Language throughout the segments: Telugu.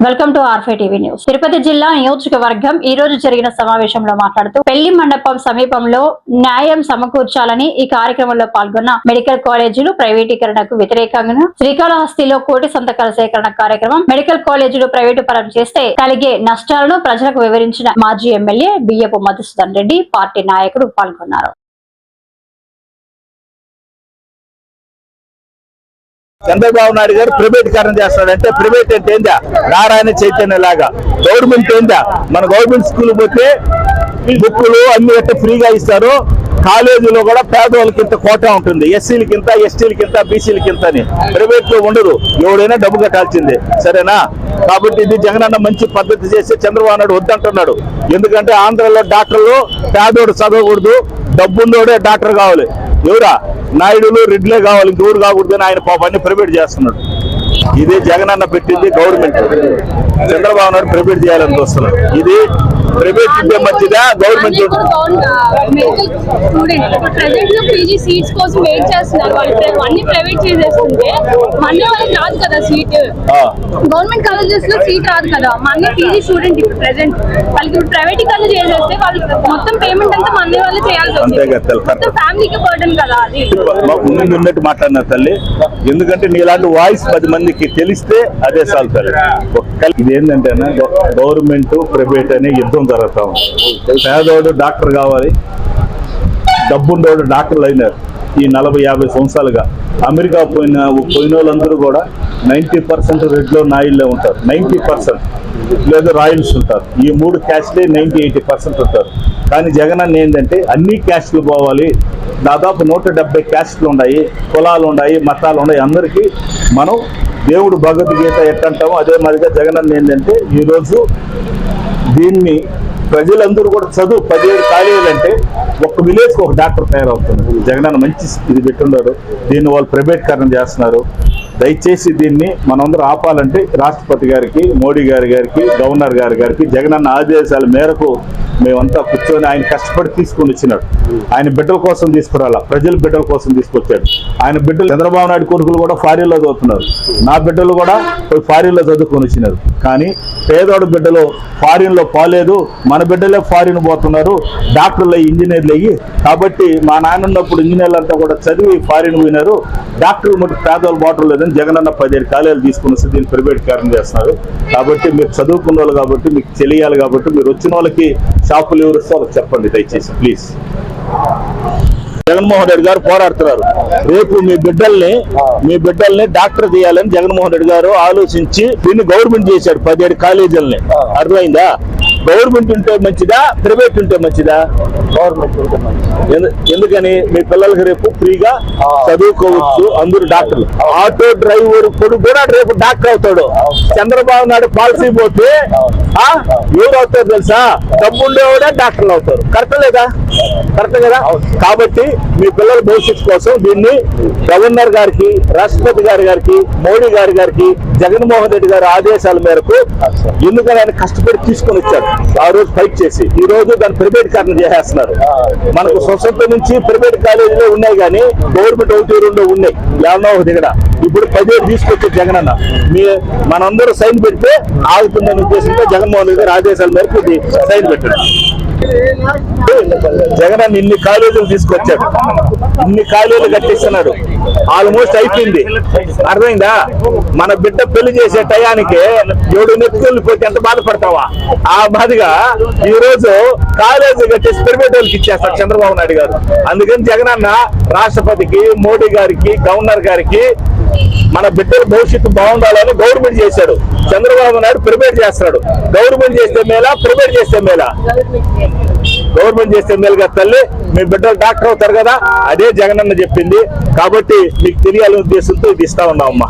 వెల్కమ్ టు ఆర్ఫై టీవీ న్యూస్. తిరుపతి జిల్లా నియోజకవర్గం ఈ రోజు జరిగిన సమావేశంలో మాట్లాడుతూ పెళ్ళి మండపం సమీపంలో న్యాయం సమకూర్చాలని ఈ కార్యక్రమంలో పాల్గొన్న మెడికల్ కాలేజీలు ప్రైవేటీకరణకు వ్యతిరేకంగా శ్రీకాళహస్తిలో కోటి సంతకాల సేకరణ కార్యక్రమం మెడికల్ కాలేజీలు ప్రైవేటు పరం చేస్తే కలిగే నష్టాలను ప్రజలకు వివరించిన మాజీ ఎమ్మెల్యే బియ్యపు మధుసూదన్ రెడ్డి పార్టీ నాయకుడు పాల్గొన్నారు. చంద్రబాబు నాయుడు గారు ప్రైవేటీకరణ చేస్తాడంటే ప్రైవేట్ అంటే ఏందా? నారాయణ చైతన్య లాగా. గవర్నమెంట్ ఏందా? మన గవర్నమెంట్ స్కూల్ పోతే బుక్కులు అన్ని గట్ట ఫ్రీగా ఇస్తారు. కాలేజీలో కూడా పేదవాళ్ళకి ఇంత కోట ఉంటుంది. ఎస్సీలకి ఇంత ఎస్టీలకి ఇంత బీసీలకి ఇంత అని. ప్రైవేట్లో ఉండరు. ఎవడైనా డబ్బు కట్టాల్సిందే. సరేనా? కాబట్టి ఇది జగనన్న మంచి పద్ధతి చేసి చంద్రబాబు నాయుడు వద్దంటున్నాడు. ఎందుకంటే ఆంధ్రలో డాక్టర్లు పేదోడు చదవకూడదు. డబ్బున్నోడే డాక్టర్ కావాలి. ఎవరా? నాయుడులు రెడ్లే కావాలి ఇంకెవరు కాకూడదని ఆయన పాప అన్ని ప్రైవేట్ చేస్తున్నాడు. ఇది జగనన్న పెట్టింది గవర్నమెంట్. చంద్రబాబు నాయుడు ప్రైవేట్ చేయాలని చూస్తున్నాడు. ఇది ప్రైవేట్ ఉంటే మంచిదా? గవర్నమెంట్ ప్రెసెంట్లో పీజీ సీట్స్ కోసం వెయిట్ చేస్తున్నారు. వాళ్ళు అన్ని ప్రైవేట్ చేసేస్తుంటే మళ్ళీ వాళ్ళకి రాదు కదా సీట్ గవర్నమెంట్ కాలేజెస్లో సీట్ రాదు కదా. మన పీజీ స్టూడెంట్ ఇప్పుడు ప్రెసెంట్ వాళ్ళకి ఇప్పుడు ప్రైవేటీకరణ చేసేస్తే వాళ్ళు మొత్తం పేమెంట్ అంతా మన వాళ్ళే చేయాల్సి వస్తుంది. ఫ్యామిలీకి బర్డన్ కదా అది. ముందు ఉన్నట్టు మాట్లాడినారు తల్లి ఎందుకంటే నీలాంటి వాయిస్ పది మందికి తెలిస్తే అదే తల్లి. ఒక్క- ఇది ఏంటంటే గవర్నమెంట్ ప్రైవేట్ అనే యుద్ధం జరుగుతా ఉంది పేదోడు డాక్టర్ కావాలి. డబ్బుండోడు డాక్టర్లు అయినారు. ఈ నలభై యాభై సంవత్సరాలుగా. అమెరికా పోయిన పోయిన వాళ్ళందరూ కూడా నైంటీ పర్సెంట్ రెడ్లో నాయిల్లో ఉంటారు. Ninety percent. లేదా రాయల్స్ ఉంటారు. ఈ మూడు క్యాస్ట్లే నైంటీ ఎయిటీ పర్సెంట్ ఉంటారు. కానీ జగన్ అన్న ఏంటంటే అన్ని క్యాస్ట్లు పోవాలి. దాదాపు నూట డెబ్బై క్యాస్ట్లు ఉన్నాయి. కులాలు ఉన్నాయి మతాలు ఉన్నాయి. అందరికీ మనం దేవుడు భగవద్గీత ఎట్టంటామో అదే మాదిరిగా జగన్ అన్న ఏంటంటే ఈరోజు దీన్ని ప్రజలందరూ కూడా చదువు పదిహేడు కాలేజీలు అంటే ఒక్క విలేజ్కి ఒక డాక్టర్ తయారవుతున్నారు. జగనన్న మంచి ఇది పెట్టున్నారు దీన్ని వాళ్ళు ప్రైవేట్కరణ చేస్తున్నారు. దయచేసి దీన్ని మనందరం ఆపాలంటే రాష్ట్రపతి గారికి మోడీ గారి గారికి గవర్నర్ గారి గారికి జగనన్న ఆదేశాల మేరకు మేమంతా కూర్చొని ఆయన కష్టపడి తీసుకొని వచ్చినాడు. ఆయన బిడ్డల కోసం తీసుకురాలా. ప్రజల బిడ్డల కోసం తీసుకొచ్చాడు. ఆయన బిడ్డలు చంద్రబాబు నాయుడు కొడుకులు కూడా ఫారిన్లో చదువుతున్నారు. నా బిడ్డలు కూడా ఫారీన్లో ఫారిన్లో చదువుకొని వచ్చినారు. కానీ పేదోడు బిడ్డలు ఫారిన్లో పోలేదు. మన బిడ్డలే ఫారిన్ పోతున్నారు. డాక్టర్లు అయ్యి ఇంజనీర్లు అయ్యి. కాబట్టి మా నాన్న ఉన్నప్పుడు ఇంజనీర్లు అంతా కూడా చదివి ఫారిన్ పోయినారు. డాక్టర్లు మటు పేదవాళ్ళు బాటలు లేదని జగనన్న పదిహేడు కాలేజీలు తీసుకుని వస్తే దీన్ని ప్రైవేట్ కారణం చేస్తున్నారు. కాబట్టి మీరు చదువుకున్న వాళ్ళు కాబట్టి మీకు తెలియాలి కాబట్టి మీరు వచ్చిన వాళ్ళకి షాపులు ఎవరు ఇస్తే చెప్పండి దయచేసి ప్లీజ్ జగన్మోహన్ రెడ్డి గారు పోరాడుతున్నారు. రేపు మీ బిడ్డల్ని మీ బిడ్డల్ని డాక్టర్ చేయాలని జగన్మోహన్ రెడ్డి గారు ఆలోచించి దీన్ని గవర్నమెంట్ చేశాడు పదిహేడు కాలేజీలని. అర్థమైందా? గవర్నమెంట్ ఉంటే మంచిదా ప్రైవేట్ ఉంటే మంచిదా? గవర్నమెంట్ ఉంటే ఎందుకని? మీ పిల్లలకి రేపు ఫ్రీగా చదువుకోవచ్చు అందరూ డాక్టర్లు. ఆటో డ్రైవర్ కొడుకు కూడా రేపు డాక్టర్ అవుతాడు. చంద్రబాబు నాయుడు పాలసీ పోతే ఎవరు అవుతారు తెలుసా? డబ్బు ఉండేవాడే డాక్టర్లు అవుతారు. కరెక్ట్ లేదా? కరెక్ట్ కదా? కాబట్టి మీ పిల్లల భవిష్యత్తు కోసం దీన్ని గవర్నర్ గారికి రాష్ట్రపతి గారి గారికి మోడీ గారి గారికి జగన్మోహన్ రెడ్డి గారి ఆదేశాల మేరకు ఎందుకని ఆయన కష్టపడి తీసుకొని వచ్చారు? ఆ రోజు ఫైట్ చేసి ఈ రోజు దాన్ని ప్రైవేట్ కారణం చేసేస్తున్నారు. మనకు స్వతంత్ర నుంచి ప్రైవేట్ కాలేజీలో ఉన్నాయి కానీ గవర్నమెంట్ ఒకటి రెండు ఉన్నాయి. ఏమన్నా ఒకటి ఇక్కడ. ఇప్పుడు పదిహేడు తీసుకొచ్చే జగన్ అన్న. మీ మనందరూ సైన్ పెడితే ఆగుతుందనే ఉద్దేశంతో జగన్మోహన్ రెడ్డి గారి ఆదేశాల మేరకు సైన్ పెట్టాడు జగన్ ఇన్ని కాలేజీలు తీసుకొచ్చాడు. ఇన్ని కాలేజీలు కట్టిస్తున్నాడు. ఆల్మోస్ట్ అయిపోయింది. అర్థమైందా? మన బిడ్డ పెళ్ళి చేసే టయానికి ఏడు నెత్తులు పోతే ఎంత బాధపడతావా? ఆ బాధగా ఈ రోజు కాలేజీ కట్టేసి ప్రైవేట్ వాళ్ళకి ఇచ్చేస్తాడు చంద్రబాబు నాయుడు గారు. అందుకని జగన్ అన్న రాష్ట్రపతికి మోడీ గారికి గవర్నర్ గారికి మన బిడ్డల భవిష్యత్తు బాగుండాలని గవర్నమెంట్ చేశాడు. చంద్రబాబు నాయుడు ప్రిపేర్ చేస్తున్నాడు. గవర్నమెంట్ చేస్తే మేలా ప్రిపేర్ చేస్తే మేలా. గవర్నమెంట్ చేస్తే మేలు కదా తల్లి మీ బిడ్డలు డాక్టర్ అవుతారు కదా? అదే జగనన్న చెప్పింది. కాబట్టి మీకు తెలియాలనే ఉద్దేశంతో ఇది ఇస్తా ఉన్నామమ్మా.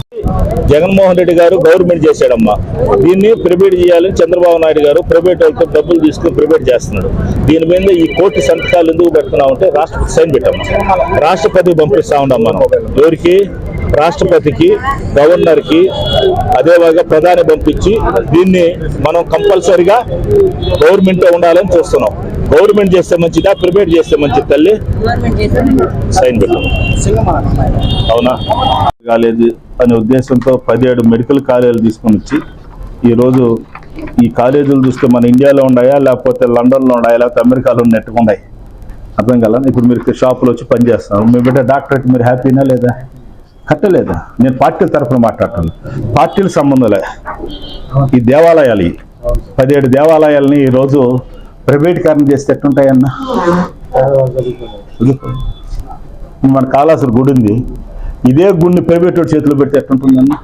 జగన్మోహన్ రెడ్డి గారు గవర్నమెంట్ చేశాడమ్మా. దీన్ని ప్రైవేట్ చేయాలని చంద్రబాబు నాయుడు గారు ప్రైవేట్ వాళ్ళతో డబ్బులు తీసుకుని ప్రైవేట్ చేస్తున్నాడు. దీని మీద ఈ కోర్టు సంతకాలు ఎందుకు పెడుతున్నామంటే రాష్ట్రపతి సైన్ పెట్టాము రాష్ట్రపతికి పంపిస్తా ఉన్నాం మనం ఎవరికి? రాష్ట్రపతికి గవర్నర్కి అదేవిధంగా ప్రధాని పంపించి దీన్ని మనం కంపల్సరిగా గవర్నమెంట్ ఉండాలని చూస్తున్నాం. గవర్నమెంట్ చేస్తే మంచిదా ప్రైవేట్ చేస్తే మంచిది తల్లి? సైన్ పెట్టాం. అవునా? కాలేజీ అనే ఉద్దేశంతో పదిహేడు మెడికల్ కాలేజీలు తీసుకొని వచ్చి ఈరోజు ఈ కాలేజీలు చూస్తే మన ఇండియాలో ఉన్నాయా లేకపోతే లండన్లో ఉన్నాయా లేకపోతే అమెరికాలో ఉన్నట్టుగా ఉన్నాయి? అర్థం కదా ఇప్పుడు మీరు షాపులో వచ్చి పని చేస్తున్నారు. మీ బిడ్డ డాక్టరేట్ మీరు హ్యాపీనా లేదా? కట్టలేదా? నేను పార్టీల తరఫున మాట్లాడతాను. పార్టీల సంబంధం లే ఈ దేవాలయాలు ఇవి. పదిహేడు దేవాలయాలని ఈరోజు ప్రైవేటీకరణ చేస్తే ఎట్టుంటాయన్నా వదులుకో. మన కాళాసురు గుడి ఉంది. ఇదే గుడిని ప్రైవేట్ వాడి చేతిలో పెడితే ఎట్టుంటుందన్న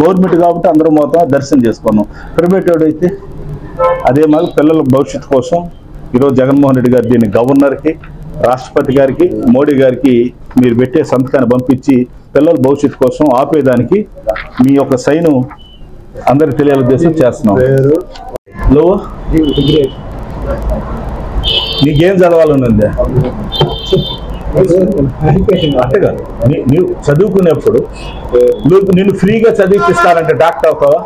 గవర్నమెంట్ కాబట్టి అందరం మొత్తం దర్శనం చేసుకున్నాం. ప్రైవేట్ వాడు అయితే అదే మాకు పిల్లల భవిష్యత్తు కోసం ఈరోజు జగన్మోహన్ రెడ్డి గారు దీన్ని గవర్నర్కి రాష్ట్రపతి గారికి మోడీ గారికి మీరు పెట్టే సంతకాన్ని పంపించి పిల్లల భవిష్యత్తు కోసం ఆపేదానికి మీ యొక్క సైను అందరికి తెలియాల ఉద్దేశం చేస్తున్నాం. లో నీకేం చదవాలని ఉందా కాదు నీవు చదువుకునేప్పుడు నువ్వు నిన్ను ఫ్రీగా చదివిపిస్తారంటే డాక్టర్ అవుతావా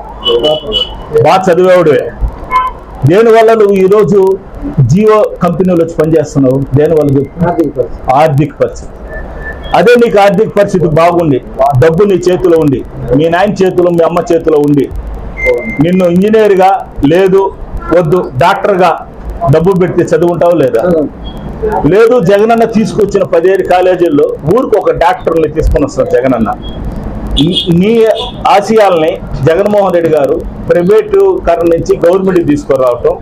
బాగా చదివేవాడువే దేనివల్ల నువ్వు ఈరోజు జియో కంపెనీలో వచ్చి పనిచేస్తున్నావు? దేనివల్ల ఆర్థిక పరిస్థితి. అదే నీకు ఆర్థిక పరిస్థితి బాగుంది. డబ్బు నీ చేతిలో ఉండి మీ నాయన చేతిలో మీ అమ్మ చేతిలో ఉండి నిన్ను ఇంజనీర్గా లేదు వద్దు డాక్టర్గా డబ్బు పెడితే చదువుంటావు లేదా? లేదు జగనన్న తీసుకొచ్చిన పదిహేడు కాలేజీల్లో ఊరికి ఒక డాక్టర్ని తీసుకుని వస్తారు జగనన్న. నీ- నీ ఆశయాల్ని జగన్మోహన్ రెడ్డి గారు ప్రైవేటు కర నుంచి గవర్నమెంట్ తీసుకురావటం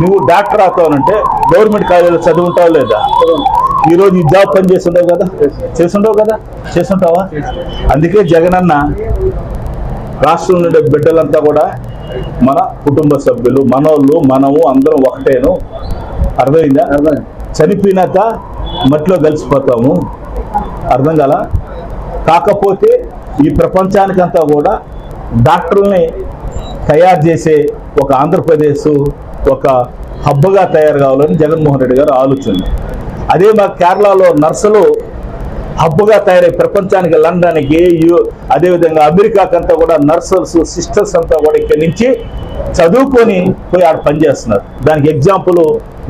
నువ్వు డాక్టర్ అవుతావనంటే గవర్నమెంట్ కాలేజీలో చదువుంటావు లేదా? ఈ రోజు ఈ జాబ్ పని చేస్తుండవు కదా? చేస్తుండవు కదా? చేస్తుంటావా? అందుకే జగనన్న రాష్ట్రం నుండి బిడ్డలంతా కూడా మన కుటుంబ సభ్యులు మనోళ్ళు మనము అందరం ఒకటేను. అర్థమైందా? చనిపోయినాక మట్టిలో కలిసిపోతాము. అర్థం కాల? కాకపోతే ఈ ప్రపంచానికంతా కూడా డాక్టర్ని తయారు చేసే ఒక ఆంధ్రప్రదేశ్ ఒక హబ్బగా తయారు కావాలని జగన్మోహన్ రెడ్డి గారు ఆలోచన. అదే మా కేరళలో నర్సులు హబ్బుగా తయారై ప్రపంచానికి లండన్కి యు- అదేవిధంగా అమెరికాకంతా కూడా నర్సర్స్ సిస్టర్స్ అంతా కూడా ఇక్కడి నుంచి చదువుకొని పోయి ఆడ పనిచేస్తున్నారు. దానికి ఎగ్జాంపుల్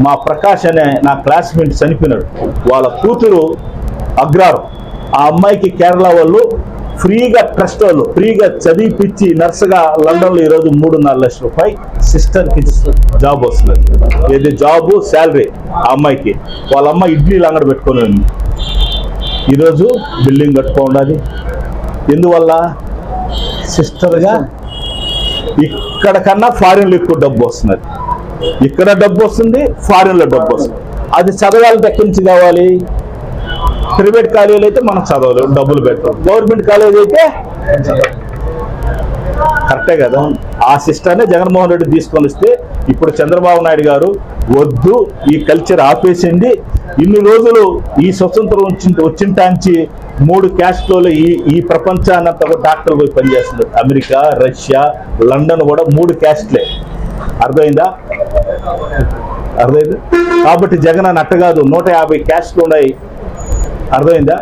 మా ప్రకాష్ అనే నా క్లాస్మేట్ చనిపోయినాడు. వాళ్ళ కూతురు అగ్రారు. ఆ అమ్మాయికి కేరళ వాళ్ళు ఫ్రీగా ట్రస్ట్ వాళ్ళు ఫ్రీగా చదివిపించి నర్సుగా లండన్లో ఈరోజు మూడున్నర లక్షల రూపాయి సిస్టర్కి జాబ్ వస్తుంది ఏది? జాబు శాలరీ ఆ అమ్మాయికి. వాళ్ళ అమ్మ ఇడ్లీలు అంగడి పెట్టుకొని ఉంది. ఈరోజు బిల్డింగ్ కట్టుకోండి ఎందువల్ల? సిస్టర్గా ఇక్కడ కన్నా ఫారిన్లో ఎక్కువ డబ్బు వస్తున్నది ఇక్కడ డబ్బు వస్తుంది ఫారిన్లో డబ్బు వస్తుంది. అది చదవాలంటే ఎక్కడి నుంచి కావాలి? ప్రైవేట్ కాలేజీలు అయితే మనం చదవలేము డబ్బులు పెట్టాం గవర్నమెంట్ కాలేజ్ అయితే కరెక్టే కదా? ఆ సిస్టర్నే జగన్మోహన్ రెడ్డి తీసుకొని వస్తే ఇప్పుడు చంద్రబాబు నాయుడు గారు వద్దు ఈ కల్చర్ ఆపేసింది ఇన్ని రోజులు ఈ స్వతంత్రం వచ్చి టాంచి మూడు క్యాస్ట్లో ఈ ఈ ప్రపంచానంత కూడా డాక్టర్లు పోయి పనిచేస్తున్నారు. అమెరికా రష్యా లండన్ కూడా మూడు క్యాస్ట్లే అర్థమైందా? అర్థమైంది? కాబట్టి జగన్ అని అట్ట కాదు నూట యాభై క్యాస్ట్లు ఉన్నాయి. అర్థమైందా?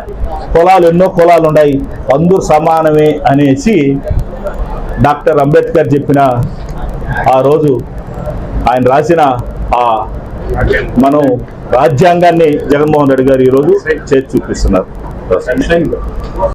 కులాలు ఎన్నో కులాలు ఉన్నాయి. అందరూ సమానమే అనేసి డాక్టర్ అంబేద్కర్ చెప్పిన ఆ రోజు ఆయన రాసిన ఆ మనం రాజ్యాంగాన్ని జగన్మోహన్ రెడ్డి గారు ఈరోజు చేసి చూపిస్తున్నారు.